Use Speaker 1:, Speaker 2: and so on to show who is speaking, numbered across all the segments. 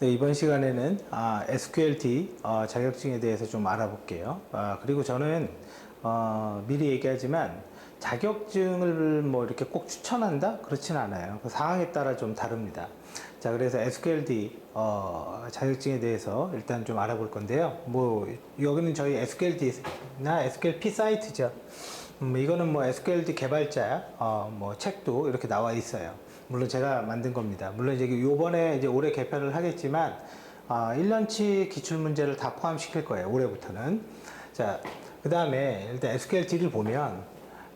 Speaker 1: 네, 이번 시간에는 아, SQLT 어, 자격증에 대해서 좀 알아볼게요. 아, 그리고 저는 어, 미리 얘기하지만 자격증을 뭐 이렇게 꼭 추천한다? 그렇진 않아요. 그 상황에 따라 좀 다릅니다. 자, 그래서 SQLT 어, 자격증에 대해서 일단 좀 알아볼 건데요. 뭐 여기는 저희 SQLT나 SQLP 사이트죠. 음, 이거는 뭐 SQLT 개발자 어, 뭐 책도 이렇게 나와 있어요. 물론 제가 만든 겁니다. 물론 이제 요번에 이제 올해 개편을 하겠지만 아, 1년치 기출 문제를 다 포함시킬 거예요. 올해부터는. 자, 그 다음에 일단 SQLT를 보면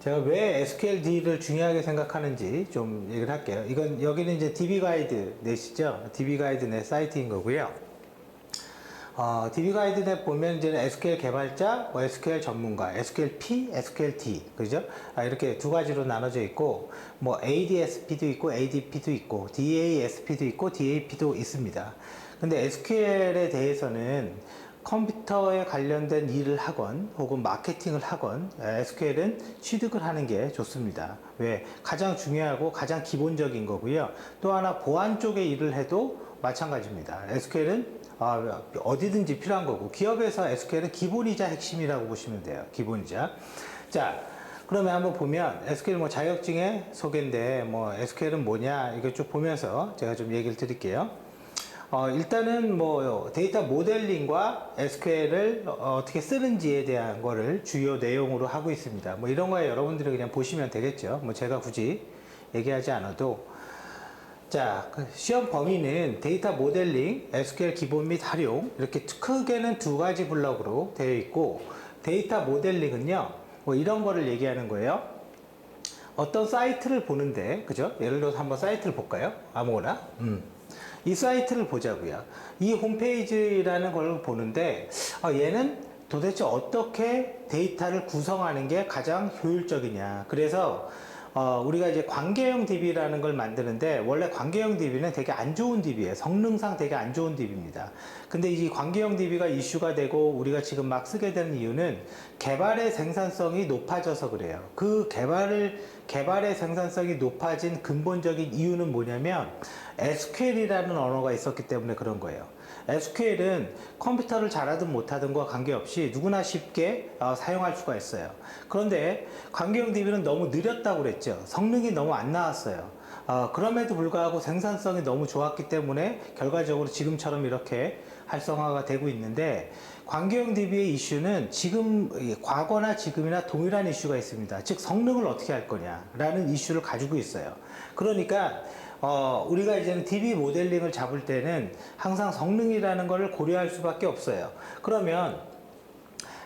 Speaker 1: 제가 왜 SQLD를 중요하게 생각하는지 좀 얘기를 할게요. 이건 여기는 이제 DB 가이드 넷이죠. DB 가이드 넷 사이트인 거고요. 어, DB 가이드넷 보면 이제 SQL 개발자, 뭐 SQL 전문가, SQLP, SQLT, 그죠? 아, 이렇게 두 가지로 나눠져 있고, 뭐 ADSP도 있고, ADP도 있고, DASP도 있고, DAP도 있습니다. 근데 SQL에 대해서는 컴퓨터에 관련된 일을 하건 혹은 마케팅을 하건 SQL은 취득을 하는 게 좋습니다. 왜? 가장 중요하고 가장 기본적인 거고요. 또 하나 보안 쪽에 일을 해도 마찬가지입니다. SQL은 아, 어디든지 필요한 거고 기업에서 SQL은 기본이자 핵심이라고 보시면 돼요. 기본이자. 자, 그러면 한번 보면 SQL 뭐 자격증의 소개인데 뭐 SQL은 뭐냐 이거 쭉 보면서 제가 좀 얘기를 드릴게요. 어, 일단은 뭐 데이터 모델링과 SQL을 어, 떻게 쓰는지에 대한 거를 주요 내용으로 하고 있습니다. 뭐 이런 거에 여러분들이 그냥 보시면 되겠죠. 뭐 제가 굳이 얘기하지 않아도 자, 그 시험 범위는 데이터 모델링, SQL 기본 및 활용 이렇게 크게는 두 가지 블럭으로 되어 있고 데이터 모델링은요 뭐 이런 거를 얘기하는 거예요. 어떤 사이트를 보는데 그죠? 예를 들어서 한번 사이트를 볼까요? 아무거나. 음. 이 사이트를 보자고요. 이 홈페이지라는 걸 보는데 아, 얘는 도대체 어떻게 데이터를 구성하는 게 가장 효율적이냐. 그래서 어, 우리가 이제 관계형 DB라는 걸 만드는데 원래 관계형 DB는 되게 안 좋은 DB예요. 성능상 되게 안 좋은 DB입니다. 근데 이 관계형 DB가 이슈가 되고 우리가 지금 막 쓰게 되는 이유는 개발의 생산성이 높아져서 그래요. 그 개발을 개발의 생산성이 높아진 근본적인 이유는 뭐냐면 SQL이라는 언어가 있었기 때문에 그런 거예요. SQL은 컴퓨터를 잘하든 못하든과 관계없이 누구나 쉽게 어, 사용할 수가 있어요. 그런데 관계형 DB는 너무 느렸다고 그랬죠. 성능이 너무 안 나왔어요. 어, 그럼에도 불구하고 생산성이 너무 좋았기 때문에 결과적으로 지금처럼 이렇게 활성화가 되고 있는데 관계형 DB의 이슈는 지금 과거나 지금이나 동일한 이슈가 있습니다. 즉 성능을 어떻게 할 거냐라는 이슈를 가지고 있어요. 그러니까 어, 우리가 이제는 DB 모델링을 잡을 때는 항상 성능이라는 것을 고려할 수밖에 없어요. 그러면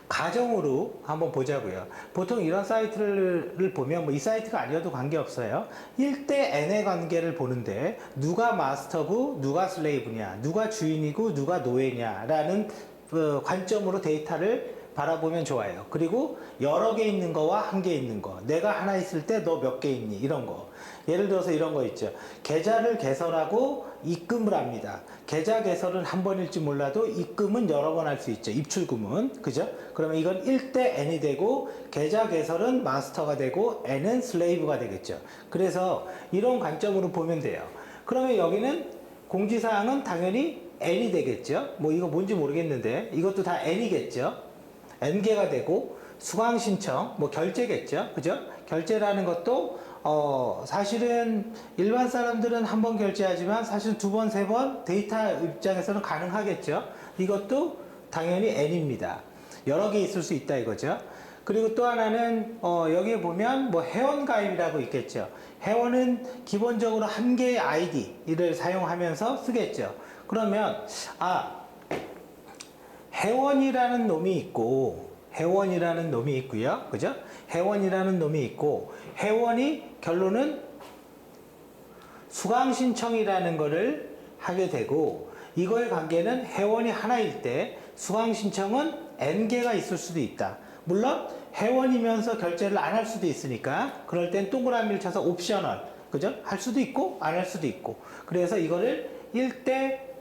Speaker 1: 가정으로 한번 보자고요. 보통 이런 사이트를 보면 뭐 이 사이트가 아니어도 관계없어요. 1대 n의 관계를 보는데 누가 마스터고 누가 슬레이브냐, 누가 주인이고 누가 노예냐라는 그 관점으로 데이터를 바라보면 좋아요. 그리고 여러 개 있는 거와 한 개 있는 거. 내가 하나 있을 때 너 몇 개 있니? 이런 거. 예를 들어서 이런 거 있죠. 계좌를 개설하고 입금을 합니다. 계좌 개설은 한 번일지 몰라도 입금은 여러 번 할 수 있죠. 입출금은. 그죠? 그러면 이건 1대 n이 되고 계좌 개설은 마스터가 되고 n은 슬레이브가 되겠죠. 그래서 이런 관점으로 보면 돼요. 그러면 여기는 공지사항은 당연히 n이 되겠죠. 뭐 이거 뭔지 모르겠는데 이것도 다 n이겠죠. N개가 되고 수강 신청, 뭐 결제겠죠. 그죠? 결제라는 것도 어 사실은 일반 사람들은 한 번 결제하지만 사실 두 번, 세 번 데이터 입장에서는 가능하겠죠. 이것도 당연히 n입니다. 여러 개 있을 수 있다 이거죠. 그리고 또 하나는 어 여기에 보면 뭐 회원 가입이라고 있겠죠. 회원은 기본적으로 한 개의 아이디를 사용하면서 쓰겠죠. 그러면 아 회원이라는 놈이 있고 회원이라는 놈이 있고요. 그죠? 회원이라는 놈이 있고 회원이 결론은 수강 신청이라는 거를 하게 되고 이거의 관계는 회원이 하나일 때 수강 신청은 n개가 있을 수도 있다. 물론 회원이면서 결제를 안 할 수도 있으니까 그럴 땐 동그라미를 쳐서 옵셔널 그죠? 할 수도 있고 안 할 수도 있고 그래서 이거를 1대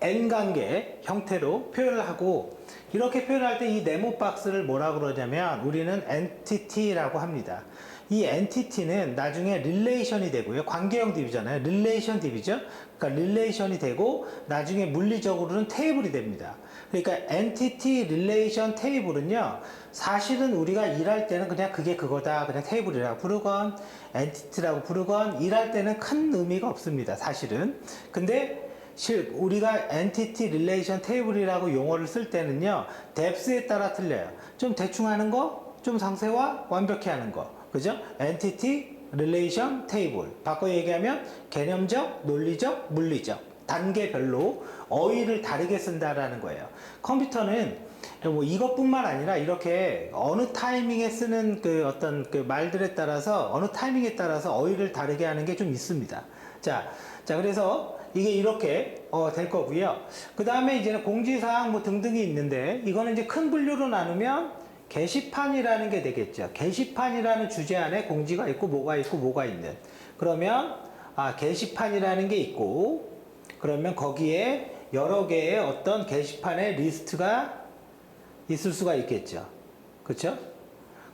Speaker 1: n 관계 형태로 표현을 하고 이렇게 표현할 때 이 네모 박스를 뭐라 그러냐면 우리는 entity라고 합니다. 이 엔티티는 나중에 릴레이션이 되고요. 관계형 DB잖아요. 릴레이션 DB죠. 그러니까 릴레이션이 되고 나중에 물리적으로는 테이블이 됩니다. 그러니까 엔티티 릴레이션 테이블은요. 사실은 우리가 일할 때는 그냥 그게 그거다. 그냥 테이블이라고 부르건 엔티티라고 부르건 일할 때는 큰 의미가 없습니다. 사실은. 근데 실 우리가 엔티티 릴레이션 테이블이라고 용어를 쓸 때는요. 뎁스에 따라 틀려요. 좀 대충 하는 거, 좀 상세와 완벽히 하는 거. 그죠? 엔티티 릴레이션 테이블. 바꿔 얘기하면 개념적, 논리적, 물리적 단계별로 어휘를 다르게 쓴다라는 거예요. 컴퓨터는 뭐 이것뿐만 아니라 이렇게 어느 타이밍에 쓰는 그 어떤 그 말들에 따라서 어느 타이밍에 따라서 어휘를 다르게 하는 게 좀 있습니다. 자, 자 그래서 이게 이렇게 어, 될 거고요. 그 다음에 이제는 공지사항 뭐 등등이 있는데 이거는 이제 큰 분류로 나누면 게시판이라는 게 되겠죠. 게시판이라는 주제 안에 공지가 있고 뭐가 있고 뭐가 있는. 그러면 아, 게시판이라는 게 있고 그러면 거기에 여러 개의 어떤 게시판의 리스트가 있을 수가 있겠죠. 그렇죠?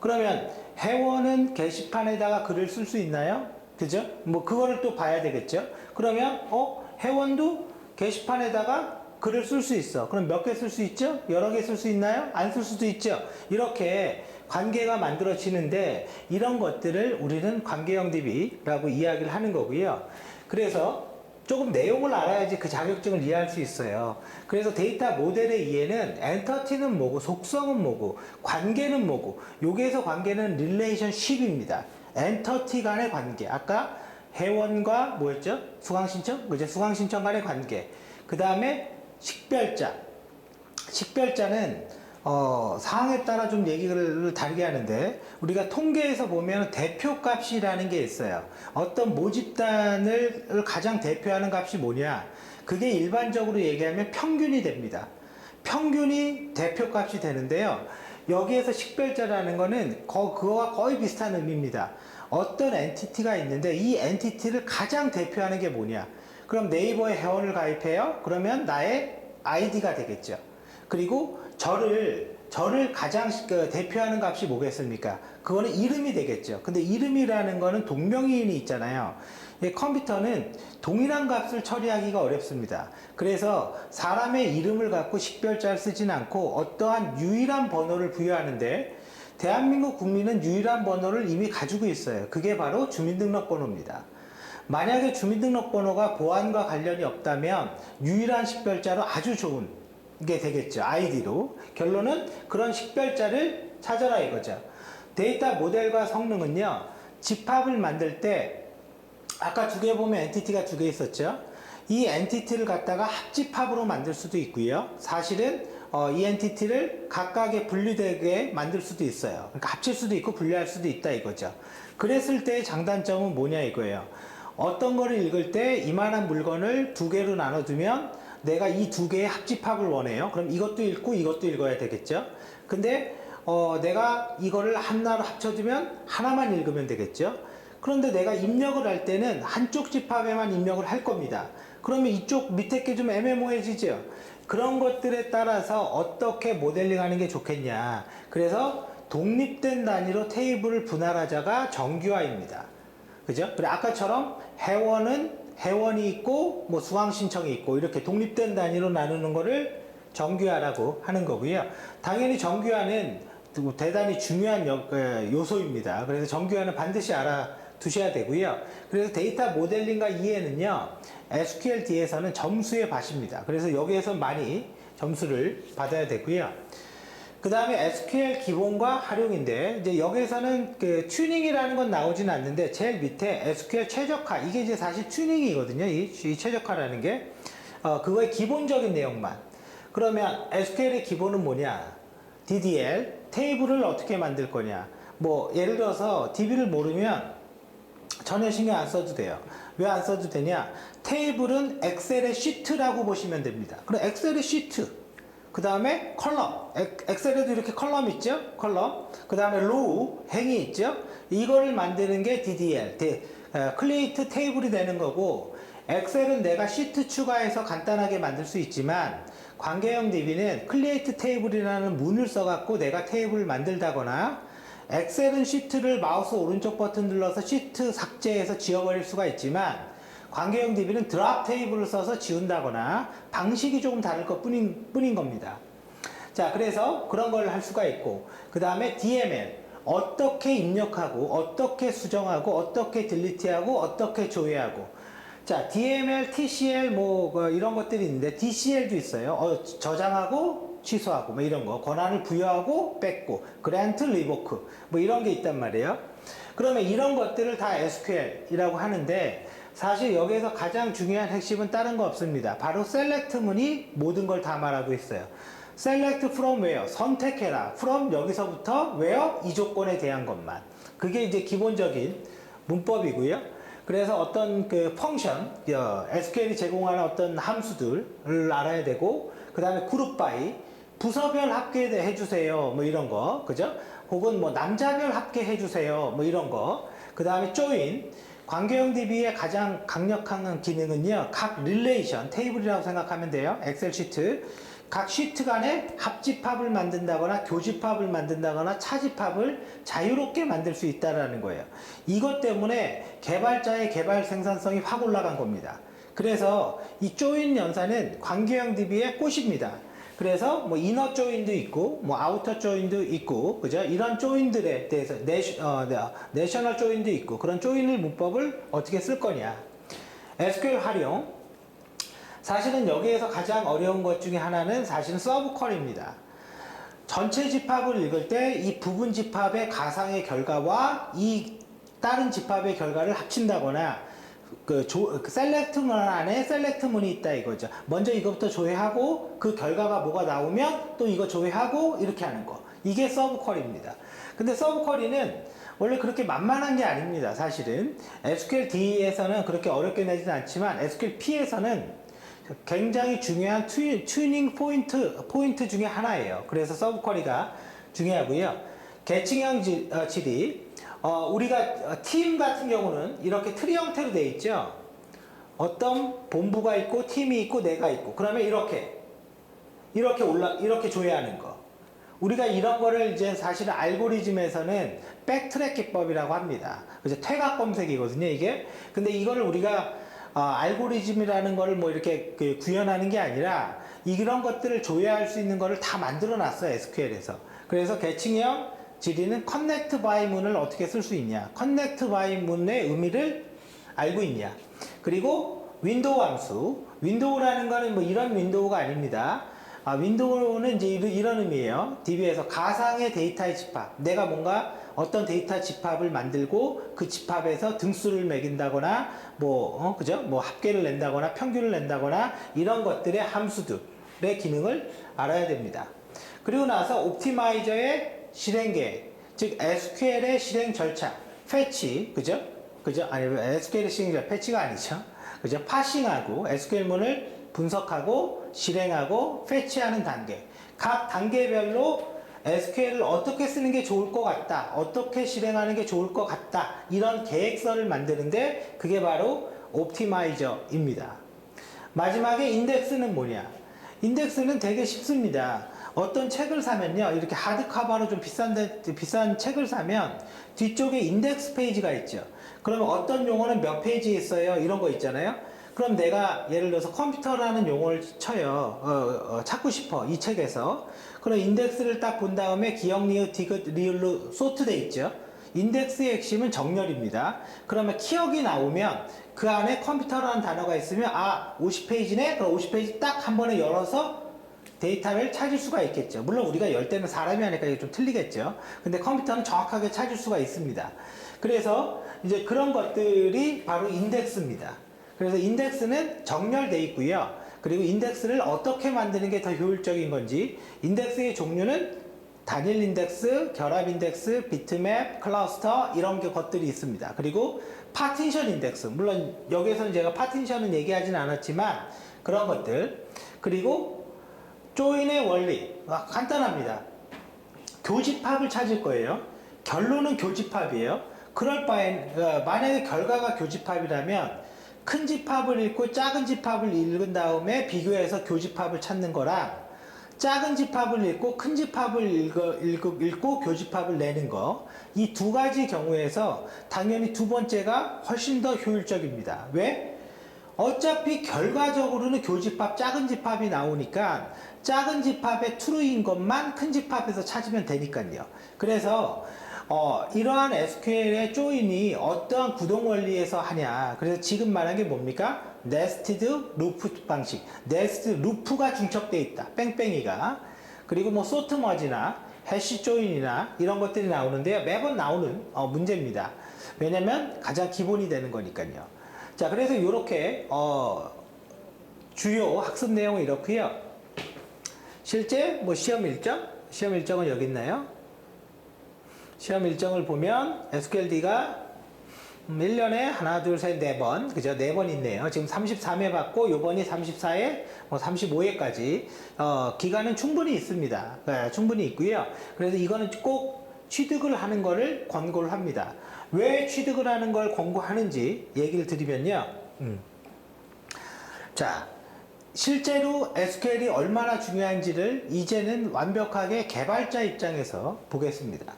Speaker 1: 그러면 회원은 게시판에다가 글을 쓸 수 있나요? 그죠? 뭐 그거를 또 봐야 되겠죠. 그러면 어 회원도 게시판에다가 글을 쓸 수 있어. 그럼 몇 개 쓸 수 있죠? 여러 개 쓸 수 있나요? 안 쓸 수도 있죠. 이렇게 관계가 만들어지는데 이런 것들을 우리는 관계형 DB라고 이야기를 하는 거고요. 그래서 조금 내용을 알아야지 그 자격증을 이해할 수 있어요. 그래서 데이터 모델의 이해는 엔터티는 뭐고 속성은 뭐고 관계는 뭐고 여기에서 관계는 릴레이션십입니다. 엔터티 간의 관계. 아까 회원과 뭐였죠? 수강 신청? 그죠? 수강 신청 간의 관계. 그 다음에 식별자. 식별자는 어, 상황에 따라 좀 얘기를 다르게 하는데 우리가 통계에서 보면 대표 값이라는 게 있어요. 어떤 모집단을 가장 대표하는 값이 뭐냐? 그게 일반적으로 얘기하면 평균이 됩니다. 평균이 대표 값이 되는데요. 여기에서 식별자라는 거는 거, 그거와 거의 비슷한 의미입니다. 어떤 엔티티가 있는데 이 엔티티를 가장 대표하는 게 뭐냐? 그럼 네이버에 회원을 가입해요? 그러면 나의 아이디가 되겠죠. 그리고 저를 저를 가장 그 대표하는 값이 뭐겠습니까? 그거는 이름이 되겠죠. 근데 이름이라는 거는 동명이인이 있잖아요. 이 컴퓨터는 동일한 값을 처리하기가 어렵습니다. 그래서 사람의 이름을 갖고 식별자를 쓰진 않고 어떠한 유일한 번호를 부여하는데 대한민국 국민은 유일한 번호를 이미 가지고 있어요. 그게 바로 주민등록번호입니다. 만약에 주민등록번호가 보안과 관련이 없다면 유일한 식별자로 아주 좋은 게 되겠죠. 아이디로. 결론은 그런 식별자를 찾아라 이거죠. 데이터 모델과 성능은요. 집합을 만들 때 아까 두 개 보면 엔티티가 두 개 있었죠. 이 엔티티를 갖다가 합집합으로 만들 수도 있고요. 사실은 어, 이 엔티티를 각각의 분리되게 만들 수도 있어요. 그러니까 합칠 수도 있고 분리할 수도 있다 이거죠. 그랬을 때의 장단점은 뭐냐 이거예요. 어떤 거를 읽을 때 이만한 물건을 두 개로 나눠두면 내가 이 두 개의 합집합을 원해요. 그럼 이것도 읽고 이것도 읽어야 되겠죠. 근데 어, 내가 이거를 하나로 합쳐두면 하나만 읽으면 되겠죠. 그런데 내가 입력을 할 때는 한쪽 집합에만 입력을 할 겁니다. 그러면 이쪽 밑에 게 좀 애매모호해지죠. 그런 것들에 따라서 어떻게 모델링 하는 게 좋겠냐. 그래서 독립된 단위로 테이블을 분할하자가 정규화입니다. 그죠? 그래 아까처럼 회원은 회원이 있고 뭐 수강 신청이 있고 이렇게 독립된 단위로 나누는 거를 정규화라고 하는 거고요. 당연히 정규화는 대단히 중요한 여- 에, 요소입니다. 그래서 정규화는 반드시 알아 두셔야 되고요. 그래서 데이터 모델링과 이해는요, SQLD에서는 점수의 밭입니다. 그래서 여기에서 많이 점수를 받아야 되고요. 그 다음에 SQL 기본과 활용인데, 이제 여기에서는 그 튜닝이라는 건 나오진 않는데, 제일 밑에 SQL 최적화, 이게 이제 사실 튜닝이거든요. 이, 이 최적화라는 게. 어, 그거의 기본적인 내용만. 그러면 SQL의 기본은 뭐냐? DDL, 테이블을 어떻게 만들 거냐? 뭐, 예를 들어서 DB를 모르면 전혀 신경 안 써도 돼요. 왜 안 써도 되냐? 테이블은 엑셀의 시트라고 보시면 됩니다. 그럼 엑셀의 시트. 그 다음에 컬럼. 엑- 엑셀에도 이렇게 컬럼 있죠? 컬럼. 그 다음에 로우, 행이 있죠? 이거를 만드는 게 DDL, 데, 어, 클리에이트 테이블이 되는 거고, 엑셀은 내가 시트 추가해서 간단하게 만들 수 있지만, 관계형 DB는 클리에이트 테이블이라는 문을 써갖고 내가 테이블을 만들다거나, 엑셀은 시트를 마우스 오른쪽 버튼 눌러서 시트 삭제해서 지워버릴 수가 있지만 관계형 DB는 드랍 테이블을 써서 지운다거나 방식이 조금 다를 것 뿐인, 뿐인 겁니다. 자, 그래서 그런 걸 할 수가 있고, 그 다음에 DML. 어떻게 입력하고, 어떻게 수정하고, 어떻게 딜리트하고, 어떻게 조회하고. 자, DML, TCL 뭐, 그 이런 것들이 있는데, DCL도 있어요. 어, 저장하고, 취소하고, 뭐 이런 거. 권한을 부여하고, 뺏고, 그랜트, 리보크. 뭐 이런 게 있단 말이에요. 그러면 이런 것들을 다 SQL이라고 하는데, 사실 여기에서 가장 중요한 핵심은 다른 거 없습니다. 바로 셀렉트문이 모든 걸 다 말하고 있어요. select from where 선택해라 from 여기서부터 where 이 조건에 대한 것만 그게 이제 기본적인 문법이고요 그래서 어떤 그 펑션 어, SQL이 제공하는 어떤 함수들을 알아야 되고 그 다음에 그룹 바이 부서별 합계 해 주세요. 뭐 이런 거. 그죠? 혹은 뭐 남자별 합계 해 주세요. 뭐 이런 거 그 다음에 join 관계형 DB의 가장 강력한 기능은요. 각 릴레이션 테이블이라고 생각하면 돼요. 엑셀 시트. 각 시트 간에 합집합을 만든다거나 교집합을 만든다거나 차집합을 자유롭게 만들 수 있다라는 거예요. 이것 때문에 개발자의 개발 생산성이 확 올라간 겁니다. 그래서 이 조인 연산은 관계형 DB의 꽃입니다. 그래서 뭐 이너 조인도 있고 뭐 아우터 조인도 있고 그죠? 이런 조인들에 대해서 내시, 어, 내셔널 조인도 있고 그런 조인을 문법을 어떻게 쓸 거냐? SQL 활용 사실은 여기에서 가장 어려운 것 중에 하나는 사실은 서브컬입니다. 전체 집합을 읽을 때 이 부분 집합의 가상의 결과와 이 다른 집합의 결과를 합친다거나 그 조, 그 셀렉트문 안에 셀렉트문이 있다 이거죠. 먼저 이것부터 조회하고 그 결과가 뭐가 나오면 또 이거 조회하고 이렇게 하는 거. 이게 서브컬입니다. 근데 서브컬이는 원래 그렇게 만만한 게 아닙니다. 사실은 SQL D에서는 그렇게 어렵게 내지는 않지만 SQL P에서는 굉장히 중요한 튜, 튜닝 포인트, 포인트 중에 하나예요. 그래서 서브 쿼리가 중요하고요. 계층형 지, 어, 질이, 어, 우리가 어, 팀 같은 경우는 이렇게 트리 형태로 되어 있죠. 어떤 본부가 있고, 팀이 있고, 내가 있고. 그러면 이렇게, 이렇게 올라, 이렇게 조회하는 거. 우리가 이런 거를 이제 사실은 알고리즘에서는 백트랙 기법이라고 합니다. 그래서 퇴각 검색이거든요, 이게. 근데 이거를 우리가 어, 알고리즘이라는 거를 뭐 이렇게 그 구현하는 게 아니라 이런 것들을 조회할 수 있는 거를 다 만들어 놨어요, SQL에서. 그래서 계층형 질의는 connect by 문을 어떻게 쓸 수 있냐. connect by 문의 의미를 알고 있냐. 그리고 윈도우 함수. 윈도우라는 거는 뭐 이런 윈도우가 아닙니다. 아, 윈도우는 이제 이런, 이런 의미예요. DB에서 가상의 데이터의 집합. 내가 뭔가 어떤 데이터 집합을 만들고 그 집합에서 등수를 매긴다거나 뭐, 어, 그죠? 뭐 합계를 낸다거나 평균을 낸다거나 이런 것들의 함수들의 기능을 알아야 됩니다. 그리고 나서 옵티마이저의 실행 계획. 즉 SQL의 실행 절차. 패치. 그죠? 그죠? 아니, SQL의 실행 절차. 패치가 아니죠. 그죠? 파싱하고 SQL문을 분석하고 실행하고 패치하는 단계. 각 단계별로 SQL을 어떻게 쓰는 게 좋을 것 같다. 어떻게 실행하는 게 좋을 것 같다. 이런 계획서를 만드는데 그게 바로 옵티마이저입니다. 마지막에 인덱스는 뭐냐? 인덱스는 되게 쉽습니다. 어떤 책을 사면요. 이렇게 하드커버로 좀 비싼, 데, 비싼 책을 사면 뒤쪽에 인덱스 페이지가 있죠. 그러면 어떤 용어는 몇 페이지에 있어요? 이런 거 있잖아요. 그럼 내가 예를 들어서 컴퓨터라는 용어를 쳐요. 어, 어, 찾고 싶어. 이 책에서. 그럼 인덱스를 딱 본 다음에 기억, 리을, 디귿, 리을로 소트돼 있죠. 인덱스의 핵심은 정렬입니다. 그러면 키역이 나오면 그 안에 컴퓨터라는 단어가 있으면 아 50페이지네? 그럼 50페이지 딱 한 번에 열어서 데이터를 찾을 수가 있겠죠. 물론 우리가 열 때는 사람이 하니까 이게 좀 틀리겠죠. 근데 컴퓨터는 정확하게 찾을 수가 있습니다. 그래서 이제 그런 것들이 바로 인덱스입니다. 그래서 인덱스는 정렬돼 있고요. 그리고 인덱스를 어떻게 만드는 게 더 효율적인 건지 인덱스의 종류는 단일 인덱스, 결합 인덱스, 비트맵, 클러스터 이런 게 것들이 있습니다. 그리고 파티션 인덱스 물론 여기에서는 제가 파티션은 얘기하진 않았지만 그런 것들 그리고 조인의 원리 아, 간단합니다. 교집합을 찾을 거예요. 결론은 교집합이에요. 그럴 바엔 어, 만약에 결과가 교집합이라면 큰 집합을 읽고 작은 집합을 읽은 다음에 비교해서 교집합을 찾는 거랑 작은 집합을 읽고 큰 집합을 읽어, 읽고, 읽고 교집합을 내는 거. 이 두 가지 경우에서 당연히 두 번째가 훨씬 더 효율적입니다. 왜? 어차피 결과적으로는 교집합, 작은 집합이 나오니까 작은 집합의 true인 것만 큰 집합에서 찾으면 되니까요. 그래서 어, 이러한 SQL의 조인이 어떠한 구동 원리에서 하냐. 그래서 지금 말한 게 뭡니까? 네스티드 루프 방식. 네스트 루프가 중첩되어 있다. 뺑뺑이가. 그리고 뭐 소트 머지나 해시 조인이나 이런 것들이 나오는데요. 매번 나오는 어, 문제입니다. 왜냐면 가장 기본이 되는 거니까요. 자, 그래서 이렇게 어, 주요 학습 내용은 이렇고요. 실제 뭐 시험 일정? 시험 일정은 여기 있나요? 시험 일정을 보면 SQLD가 1년에 하나, 둘, 셋, 네 번, 그죠? 네 번 있네요. 지금 33회 받고, 요번이 34회, 뭐 35회까지, 어, 기간은 충분히 있습니다. 네, 충분히 있고요. 그래서 이거는 꼭 취득을 하는 거를 권고를 합니다. 왜 취득을 하는 걸 권고하는지 얘기를 드리면요. 음. 자, 실제로 SQL이 얼마나 중요한지를 이제는 완벽하게 개발자 입장에서 보겠습니다.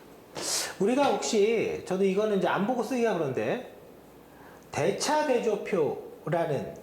Speaker 1: 우리가 혹시 저도 이거는 이제 안 보고 쓰기가 그런데 대차 대조표라는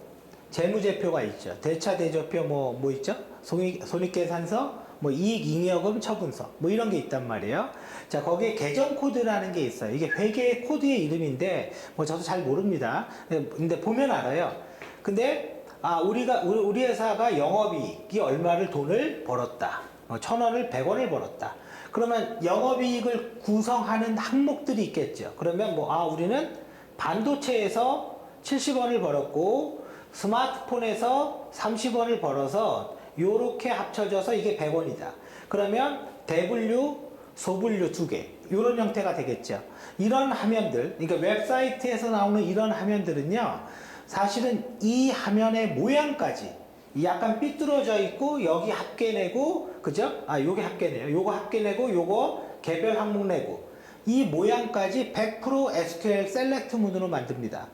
Speaker 1: 재무제표가 있죠. 대차 대조표 뭐뭐 있죠? 손익 손익계산서, 뭐 이익 잉여금 처분서 뭐 이런 게 있단 말이에요. 자 거기에 계정 코드라는 게 있어요. 이게 회계 코드의 이름인데 뭐 저도 잘 모릅니다. 근데 보면 알아요. 근데 아 우리가 우리, 우리 회사가 영업이익이 얼마를 돈을 벌었다. 어, 천 원을 백 원을 벌었다. 그러면 영업이익을 구성하는 항목들이 있겠죠. 그러면 뭐, 아, 우리는 반도체에서 70원을 벌었고, 스마트폰에서 30원을 벌어서, 요렇게 합쳐져서 이게 100원이다. 그러면 대분류, 소분류 두 개. 요런 형태가 되겠죠. 이런 화면들, 그러니까 웹사이트에서 나오는 이런 화면들은요, 사실은 이 화면의 모양까지 약간 삐뚤어져 있고 여기 합계 내고 그죠? 아 요게 합계 내요. 요거 합계 내고 요거 개별 항목 내고 이 모양까지 100% SQL 셀렉트 문으로 만듭니다.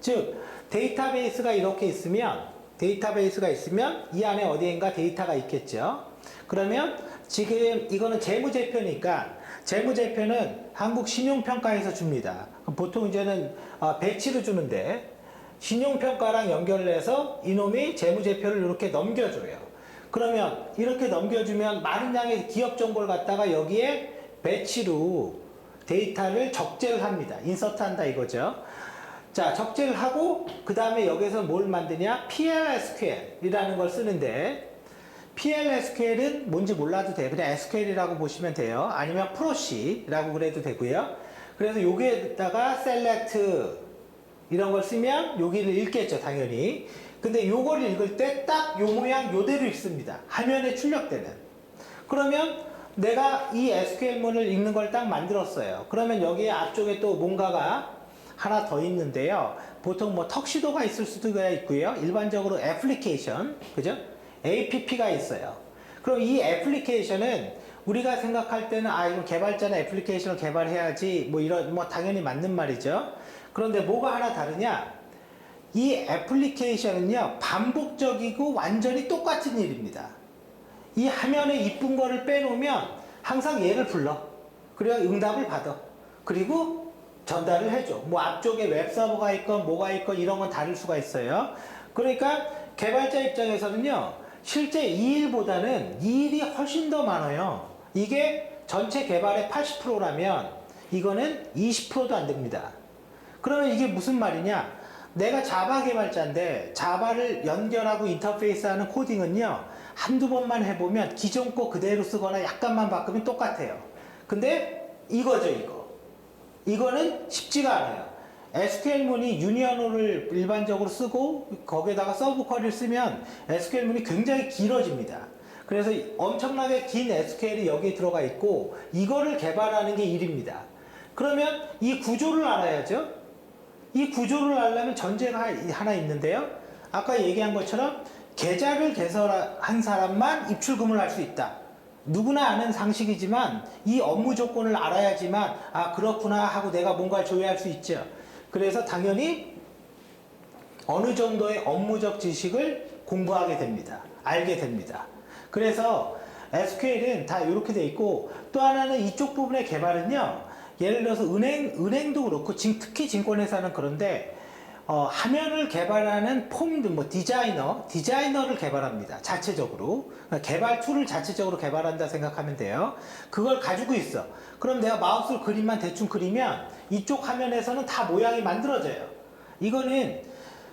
Speaker 1: 즉 데이터베이스가 이렇게 있으면 데이터베이스가 있으면 이 안에 어디인가 데이터가 있겠죠. 그러면 지금 이거는 재무제표니까 재무제표는 한국 신용평가에서 줍니다. 보통 이제는 어, 배치를 주는데 신용평가랑 연결을 해서 이놈이 재무제표를 이렇게 넘겨줘요. 그러면 이렇게 넘겨주면 많은 양의 기업 정보를 갖다가 여기에 배치로 데이터를 적재를 합니다. 인서트 한다 이거죠. 자, 적재를 하고 그 다음에 여기서 뭘 만드냐? PLSQL이라는 걸 쓰는데 PLSQL은 뭔지 몰라도 돼요. 그냥 SQL이라고 보시면 돼요. 아니면 프로시라고 그래도 되고요. 그래서 여기에다가 select 이런 걸 쓰면 여기를 읽겠죠, 당연히. 근데 요거를 읽을 때 딱 요 모양 요대로 읽습니다. 화면에 출력되는. 그러면 내가 이 SQL문을 읽는 걸 딱 만들었어요. 그러면 여기에 앞쪽에 또 뭔가가 하나 더 있는데요. 보통 뭐 턱시도가 있을 수도 있고요. 일반적으로 애플리케이션, 그죠? APP가 있어요. 그럼 이 애플리케이션은 우리가 생각할 때는 아, 이건 개발자는 애플리케이션을 개발해야지 뭐 이런, 뭐 당연히 맞는 말이죠. 그런데 뭐가 하나 다르냐? 이 애플리케이션은요, 반복적이고 완전히 똑같은 일입니다. 이 화면에 이쁜 거를 빼놓으면 항상 얘를 불러. 그래야 응답을 받아. 그리고 전달을 해줘. 뭐 앞쪽에 웹서버가 있건 뭐가 있건 이런 건 다를 수가 있어요. 그러니까 개발자 입장에서는요, 실제 이 일보다는 이 일이 훨씬 더 많아요. 이게 전체 개발의 80%라면 이거는 20%도 안 됩니다. 그러면 이게 무슨 말이냐? 내가 자바 개발자인데 자바를 연결하고 인터페이스 하는 코딩은요 한두 번만 해보면 기존 거 그대로 쓰거나 약간만 바꾸면 똑같아요. 근데 이거죠 이거. 이거는 쉽지가 않아요. SQL문이 유니언어를 일반적으로 쓰고 거기에다가 서브 쿼리를 쓰면 SQL문이 굉장히 길어집니다. 그래서 엄청나게 긴 SQL이 여기에 들어가 있고 이거를 개발하는 게 일입니다. 그러면 이 구조를 알아야죠. 이 구조를 알려면 전제가 하나 있는데요. 아까 얘기한 것처럼 계좌를 개설한 사람만 입출금을 할 수 있다. 누구나 아는 상식이지만 이 업무 조건을 알아야지만 아 그렇구나 하고 내가 뭔가를 조회할 수 있죠. 그래서 당연히 어느 정도의 업무적 지식을 공부하게 됩니다. 알게 됩니다. 그래서 SQL은 다 이렇게 돼 있고 또 하나는 이쪽 부분의 개발은요. 예를 들어서 은행 은행도 그렇고 진- 특히 증권회사는 그런데 어, 화면을 개발하는 폼, 뭐 디자이너, 디자이너를 개발합니다. 자체적으로 그러니까 개발 툴을 자체적으로 개발한다 생각하면 돼요. 그걸 가지고 있어. 그럼 내가 마우스로 그림만 대충 그리면 이쪽 화면에서는 다 모양이 만들어져요. 이거는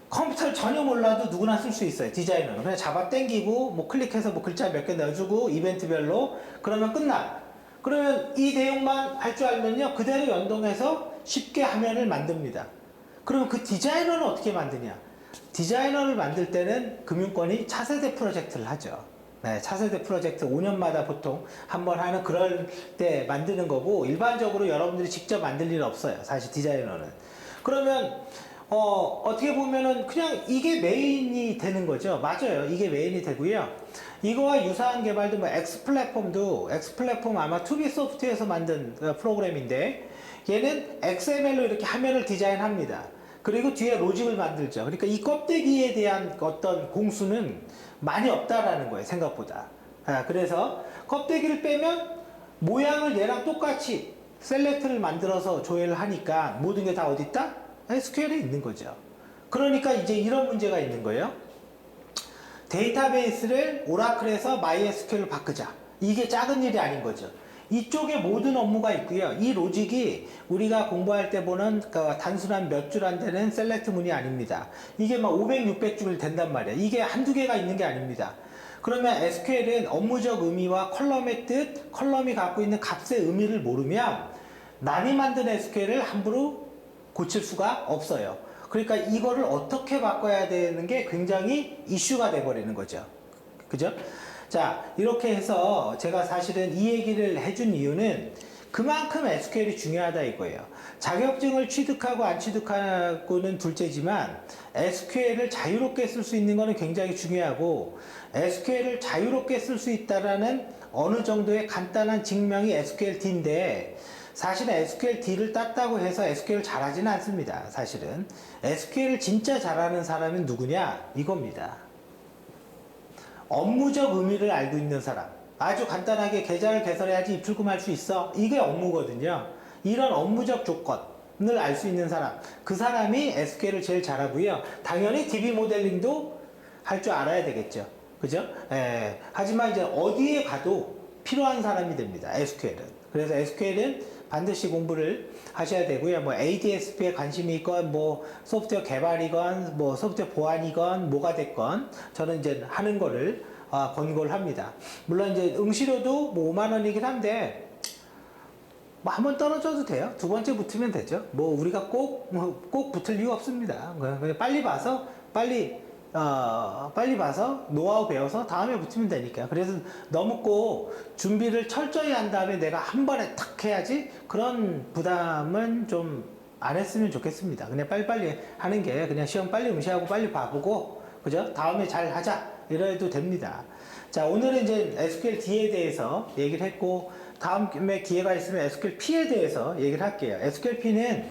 Speaker 1: 컴퓨터를 전혀 몰라도 누구나 쓸 수 있어요. 디자이너는 그냥 잡아 당기고 뭐 클릭해서 뭐 글자 몇 개 넣어주고 이벤트별로 그러면 끝나. 그러면 이 내용만 할 줄 알면요 그대로 연동해서 쉽게 화면을 만듭니다. 그러면 그 디자이너는 어떻게 만드냐? 디자이너를 만들 때는 금융권이 차세대 프로젝트를 하죠. 네, 차세대 프로젝트 5년마다 보통 한 번 하는 그럴 때 만드는 거고 일반적으로 여러분들이 직접 만들 일은 없어요. 사실 디자이너는. 그러면 어, 어떻게 보면은 그냥 이게 메인이 되는 거죠. 맞아요. 이게 메인이 되고요. 이거와 유사한 개발도 뭐 X 플랫폼도 X 플랫폼 아마 투비 소프트에서 만든 어, 프로그램인데 얘는 XML로 이렇게 화면을 디자인합니다. 그리고 뒤에 로직을 만들죠. 그러니까 이 껍데기에 대한 어떤 공수는 많이 없다라는 거예요. 생각보다. 아, 그래서 껍데기를 빼면 모양을 얘랑 똑같이 셀렉트를 만들어서 조회를 하니까 모든 게 다 어디 있다? SQL에 있는 거죠. 그러니까 이제 이런 문제가 있는 거예요. 데이터베이스를 오라클에서 MySQL로 바꾸자. 이게 작은 일이 아닌 거죠. 이쪽에 모든 업무가 있고요. 이 로직이 우리가 공부할 때 보는 그 단순한 몇 줄 안 되는 셀렉트 문이 아닙니다. 이게 막 500, 600줄 된단 말이에요. 이게 한두 개가 있는 게 아닙니다. 그러면 SQL은 업무적 의미와 컬럼의 뜻, 컬럼이 갖고 있는 값의 의미를 모르면 남이 만든 SQL을 함부로 고칠 수가 없어요. 그러니까 이거를 어떻게 바꿔야 되는 게 굉장히 이슈가 돼버리는 거죠. 그죠? 자, 이렇게 해서 제가 사실은 이 얘기를 해준 이유는 그만큼 SQL이 중요하다 이거예요. 자격증을 취득하고 안 취득하고는 둘째지만 SQL을 자유롭게 쓸 수 있는 거는 굉장히 중요하고 SQL을 자유롭게 쓸 수 있다라는 어느 정도의 간단한 증명이 SQLD인데 사실은 SQLD를 땄다고 해서 SQL 잘하지는 않습니다. 사실은 SQL을 진짜 잘하는 사람은 누구냐? 이겁니다. 업무적 의미를 알고 있는 사람. 아주 간단하게 계좌를 개설해야지 입출금할 수 있어. 이게 업무거든요. 이런 업무적 조건을 알 수 있는 사람. 그 사람이 SQL을 제일 잘하고요. 당연히 DB 모델링도 할 줄 알아야 되겠죠. 그죠? 예. 하지만 이제 어디에 가도 필요한 사람이 됩니다. SQL은. 그래서 SQL은 반드시 공부를 하셔야 되고요. 뭐 ADSP에 관심이 있건 뭐 소프트웨어 개발이건 뭐 소프트웨어 보안이건 뭐가 됐건 저는 이제 하는 거를 아, 권고를 합니다. 물론 이제 응시료도 뭐 5만 원이긴 한데 뭐 한 번 떨어져도 돼요. 두 번째 붙으면 되죠. 뭐 우리가 꼭, 뭐꼭 붙을 이유 없습니다. 그냥 빨리 봐서 빨리 어, 빨리 봐서 노하우 배워서 다음에 붙으면 되니까. 그래서 너무 꼭 준비를 철저히 한 다음에 내가 한 번에 탁 해야지 그런 부담은 좀 안 했으면 좋겠습니다. 그냥 빨리빨리 하는 게 그냥 시험 빨리 응시하고 빨리 봐보고 그죠? 다음에 잘 하자 이래도 됩니다. 자 오늘은 이제 SQL D에 대해서 얘기를 했고 다음에 기회가 있으면 SQL P에 대해서 얘기를 할게요. SQL P는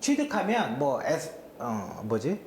Speaker 1: 취득하면 뭐 S 어 뭐지?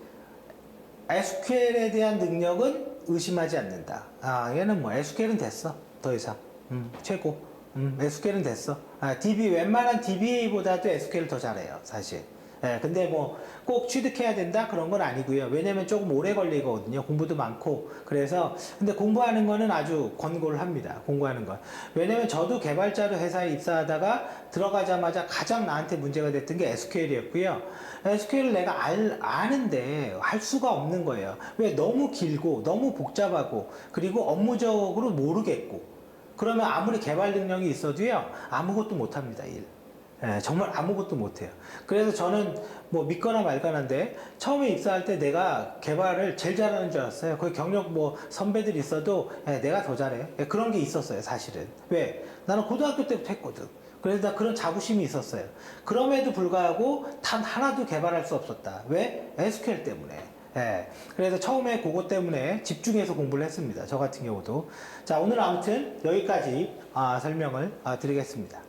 Speaker 1: SQL에 대한 능력은 의심하지 않는다. 아, 얘는 뭐 SQL은 됐어. 더 이상. 음, 최고. 음, SQL은 됐어. 아, DB 웬만한 DBA보다도 SQL 더 잘해요, 사실. 예, 근데 뭐 꼭 취득해야 된다 그런 건 아니고요. 왜냐면 조금 오래 걸리거든요. 공부도 많고. 그래서 근데 공부하는 거는 아주 권고를 합니다. 공부하는 건. 왜냐면 저도 개발자로 회사에 입사하다가 들어가자마자 가장 나한테 문제가 됐던 게 SQL이었고요. SQL을 내가 알, 아는데 할 수가 없는 거예요. 왜 너무 길고 너무 복잡하고 그리고 업무적으로 모르겠고 그러면 아무리 개발 능력이 있어도요 아무것도 못합니다 일. 예, 정말 아무것도 못해요. 그래서 저는 뭐 믿거나 말거나인데 처음에 입사할 때 내가 개발을 제일 잘하는 줄 알았어요. 거기 경력 뭐 선배들 있어도 예, 내가 더 잘해. 예, 그런 게 있었어요, 사실은. 왜? 나는 고등학교 때부터 했거든. 그래서 나 그런 자부심이 있었어요. 그럼에도 불구하고 단 하나도 개발할 수 없었다. 왜? SQL 때문에. 예. 그래서 처음에 그것 때문에 집중해서 공부를 했습니다. 저 같은 경우도. 자, 오늘 아무튼 여기까지 아, 설명을 아, 드리겠습니다.